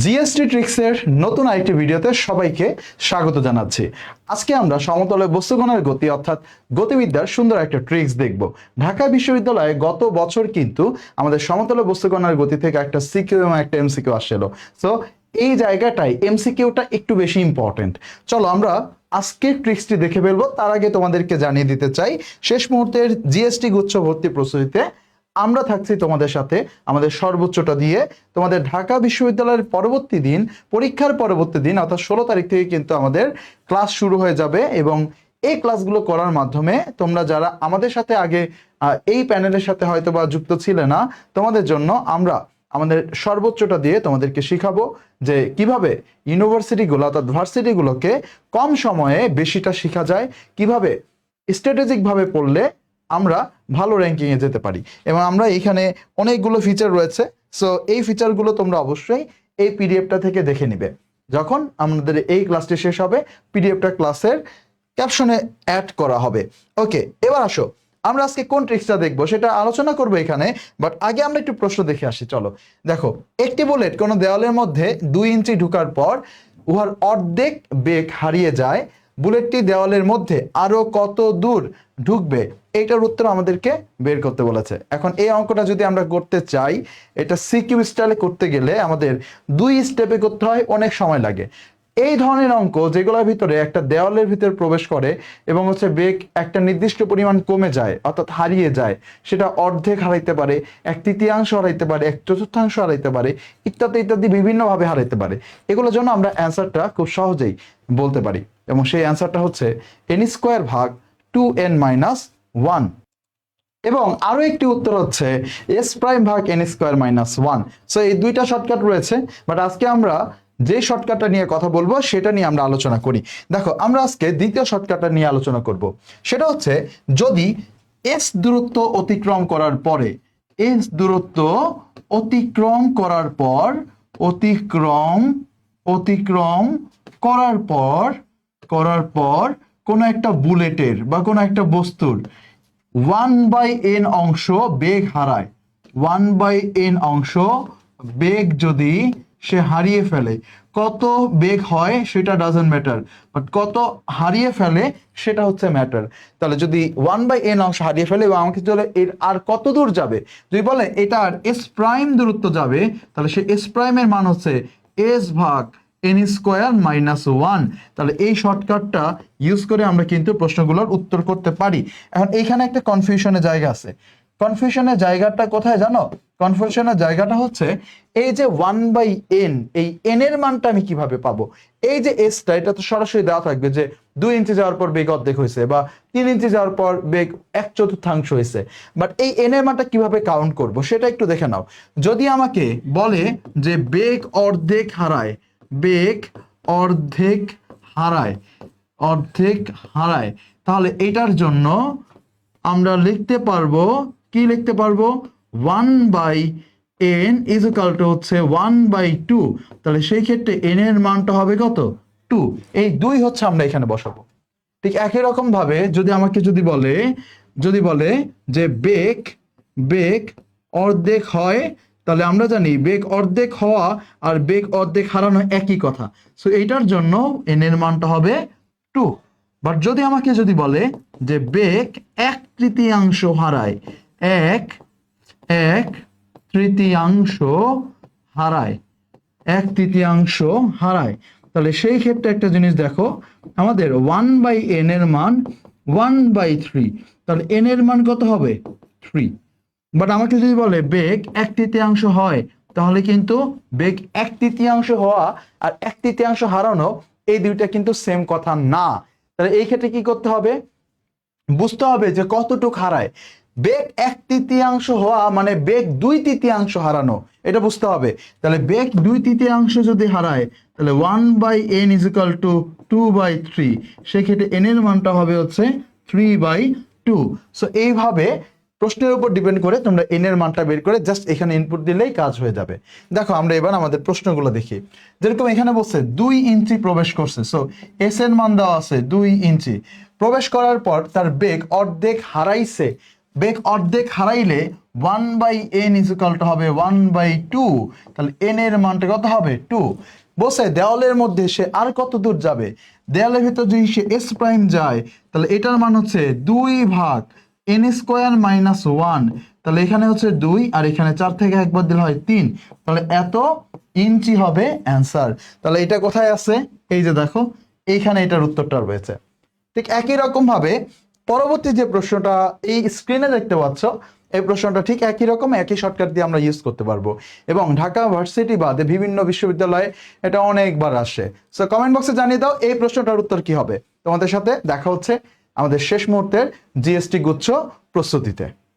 GST ট্রিক্সের নতুন আরেকটি ভিডিওতে সবাইকে স্বাগত জানাচ্ছি। আজকে আমরা সমতলে বস্তুগণের গতি অর্থাৎ গতিবিদ্যার সুন্দর একটা ট্রিক্স দেখব। ঢাকা বিশ্ববিদ্যালয়ে গত বছর কিন্তু আমাদের সমতলে বস্তুগণের গতি থেকে একটা সিকিউ এবং একটা এমসিকিউ আসছিল। সো এই জায়গাটায় এমসিকিউটা একটু বেশি ইম্পর্টেন্ট চলো আমরা আজকের ট্রিক্সটি দেখে ফেলব। তার আগে তোমাদেরকে জানিয়ে দিতে চাই, শেষ মুহূর্তের জিএসটি গুচ্ছ ভর্তি প্রস্তুতিতে আমরা থাকছি তোমাদের সাথে আমাদের সর্বোচ্চটা দিয়ে। তোমাদের ঢাকা বিশ্ববিদ্যালয়ের পরবর্তী দিন, পরীক্ষার পরবর্তী দিন, অর্থাৎ ষোলো তারিখ থেকে কিন্তু আমাদের ক্লাস শুরু হয়ে যাবে এবং এই ক্লাসগুলো করার মাধ্যমে তোমরা যারা আমাদের সাথে আগে এই প্যানেলের সাথে হয়তো বা যুক্ত ছিলে না, তোমাদের জন্য আমরা আমাদের সর্বোচ্চটা দিয়ে তোমাদেরকে শিখাবো যে কীভাবে ইউনিভার্সিটিগুলো অর্থাৎ ভার্সিটিগুলোকে কম সময়ে বেশিটা শেখা যায়, কীভাবে স্ট্র্যাটেজিকভাবে পড়লে আমরা ভালো র্যাঙ্কিংয়ে যেতে পারি। এবং আমরা এখানে অনেকগুলো ফিচার রয়েছে। সো এই ফিচারগুলো তোমরা অবশ্যই এই পিডিএফটা থেকে দেখে নিবে। যখন আমাদের এই ক্লাসটি শেষ হবে পিডিএফটা ক্লাসের ক্যাপশনে অ্যাড করা হবে। ওকে এবার আসো। আমরা আজকে কোন ট্রিক্সটা দেখব সেটা আলোচনা করব এখানে বাট আগে আমরা একটু প্রশ্ন দেখে আসি, চলো। দেখো, একটি বুলেট কোনো দেওয়ালের মধ্যে দুই ইঞ্চি ঢুকার পর উহার অর্ধেক বেগ হারিয়ে যায়। বুলেটটি দেওয়ালের মধ্যে আরও কত দূর ঢুকবে, এইটার উত্তর আমাদেরকে বের করতে বলেছে। এখন এই অঙ্কটা যদি আমরা করতে চাই, এটা সিকিউ স্টাইলে করতে গেলে আমাদের দুই স্টেপে করতে হয়, অনেক সময় লাগে। এই ধরনের অঙ্ক যেগুলোর ভিতরে একটা দেওয়ালের ভিতরে প্রবেশ করে এবং হচ্ছে বেগ একটা নির্দিষ্ট পরিমাণ কমে যায়, অর্থাৎ হারিয়ে যায়, সেটা অর্ধেক হারাইতে পারে, এক তৃতীয়াংশ হারাইতে পারে, এক চতুর্থাংশ হারাইতে পারে, ইত্যাদি ইত্যাদি বিভিন্নভাবে হারাইতে পারে। এগুলোর জন্য আমরা অ্যান্সারটা খুব সহজেই বলতে পারি। এবং সেই অ্যান্সারটা হচ্ছে এন স্কোয়ার ভাগ টু এন মাইনাস ওয়ান এবং আরও একটি উত্তর হচ্ছে এস প্রাইম ভাগ N square minus one so এই দুইটা শর্টকাট রয়েছে বাট আজকে আমরা যে শর্টকাটটা নিয়ে কথা বলব, সেটা নিয়ে আমরা আলোচনা করি। দেখো, আমরা আজকে দ্বিতীয় শর্টকাটটা নিয়ে আলোচনা করব। সেটা হচ্ছে, যদি এস দূরত্ব অতিক্রম করার পরে এস দূরত্ব অতিক্রম করার পর, অতিক্রম অতিক্রম করার পর করার পর কোনো একটা বুলেটের বা কোনো একটা বস্তুর ওয়ান বাই এন অংশ বেগ হারায়। ওয়ান বাই এন অংশ বেগ যদি সে হারিয়ে ফেলে, কত বেগ হয় সেটা ডাজেন্ট ম্যাটার বাট কত হারিয়ে ফেলে সেটা হচ্ছে ম্যাটার তাহলে যদি ওয়ান বাই এন অংশ হারিয়ে ফেলে এবং আমাকে চলে এর আর কত দূর যাবে? যদি বলে এটা আর এস প্রাইম দূরত্ব যাবে, তাহলে সে এস প্রাইমের মান হচ্ছে এস ভাগ এন স্কোয়ার মাইনাস ওয়ান তাহলে এই শর্টকাটটা ইউজ করে আমরা কিন্তু প্রশ্নগুলোর উত্তর করতে পারি। এখন এইখানে একটা কনফিউশনের জায়গা আছে। কনফিউশনের জায়গাটা কোথায় জানো? কনফিউশনের জায়গাটা হচ্ছে এই যে ওয়ান বাই এন এই এন এর মানটা আমি কীভাবে পাবো? এই যে এসটা এটা তো সরাসরি দেওয়া থাকবে যে দুই ইঞ্চি যাওয়ার পর বেগ অর্ধেক হয়েছে বা তিন ইঞ্চি যাওয়ার পর বেগ এক চতুর্থাংশ হয়েছে। বাট এই এন এর মানটা কীভাবে কাউন্ট করব, সেটা একটু দেখে নাও। যদি আমাকে বলে যে বেগ অর্ধেক হারায় বেগ অর্ধেক হারায় অর্ধেক হারায়। তাহলে এটার জন্য আমরা লিখতে পারব, কি লিখতে পারব? ওয়ান বাই এন ইজ হচ্ছে ওয়ান বাই টু। তাহলে সেই ক্ষেত্রে এন এর মানটা হবে কত? টু। এই দুই হচ্ছে আমরা এখানে বসাবো। ঠিক একই রকম ভাবে যদি আমাকে যদি বলে যদি বলে যে বেগ বেগ অর্ধেক হয় তাহলে আমরা জানি বেগ অর্ধেক হওয়া আর বেগ অর্ধেক হারানো একই কথা। সো এইটার জন্য এন এর মানটা হবে টু বাট যদি আমাকে যদি বলে যে বেগ এক তৃতীয়াংশ হারায়, এক এক তৃতীয়াংশ হারায়, এক তৃতীয়াংশ হারায়, তাহলে সেই ক্ষেত্রে একটা জিনিস দেখো, আমাদের ওয়ান বাই এন এর মান ওয়ান বাই থ্রি তাহলে এন এর মান কত হবে? থ্রি বাট আমাকে যদি বলে বেগ এক তৃতীয়াংশ হয়, তাহলে কিন্তু বেগ এক তৃতীয়াংশ হওয়া আর এক তৃতীয়াংশ হারানো এই দুইটা কিন্তু সেম কথা না। তাহলে এই ক্ষেত্রে কি করতে হবে? বুঝতে হবে যে কতটুক হারায়। বেগ এক তৃতীয়াংশ হওয়া মানে বেগ দুই তৃতীয়াংশ হারানো, এটা বুঝতে হবে। তাহলে বেগ দুই তৃতীয়াংশ যদি হারায়, তাহলে one by N is equal to two by three সেক্ষেত্রে এন এর মানটা হবে হচ্ছে থ্রি বাই টু সো এইভাবে প্রশ্নের উপর ডিপেন্ড করে তোমরা এন এর মানটা বের করে জাস্ট এখানে ইনপুট দিলেই কাজ হয়ে যাবে। দেখো, আমরা এবার আমাদের প্রশ্নগুলো দেখি। যেরকম এখানে বলছে, দুই ইঞ্চি প্রবেশ করছে। সো এস এর মান দেওয়া আছে দুই ইঞ্চি। প্রবেশ করার পর তার বেগ অর্ধেক হারাইছে। বেগ অর্ধেক হারাইলে ওয়ান বাই এন ইজুকালটা হবে ওয়ান বাই টু তাহলে এন এর মানটা কত হবে? টু বসে দেওয়ালের মধ্যে সে আর কত দূর যাবে? দেওয়ালের ভিতর যদি সে এস প্রাইম যায়, তাহলে এটার মান হচ্ছে দুই ভাগ এন স্কোয়ার মাইনাস ওয়ান তাহলে এখানে হচ্ছে দুই আর এখানে চার থেকে একবার দিলে হয় তিন। তাহলে এত ইঞ্চি হবে অ্যান্সার। তাহলে এটা কোথায় আছে? এই যে দেখো, এইখানে এটার উত্তরটা রয়েছে। ঠিক একই রকম ভাবে পরবর্তী যে প্রশ্নটা এই স্ক্রিনে দেখতে পাচ্ছ, এই প্রশ্নটা ঠিক একই রকম, একই শর্টকাট দিয়ে আমরা ইউজ করতে পারব। এবং ঢাকা ভার্সিটি বাদে বিভিন্ন বিশ্ববিদ্যালয়ে এটা অনেকবার আসে। সো কমেন্ট বক্সে জানিয়ে দাও এই প্রশ্নটার উত্তর কি হবে। তোমাদের সাথে দেখা হচ্ছে আমাদের শেষ মুহূর্তের জিএসটি গুচ্ছ প্রস্তুতিতে।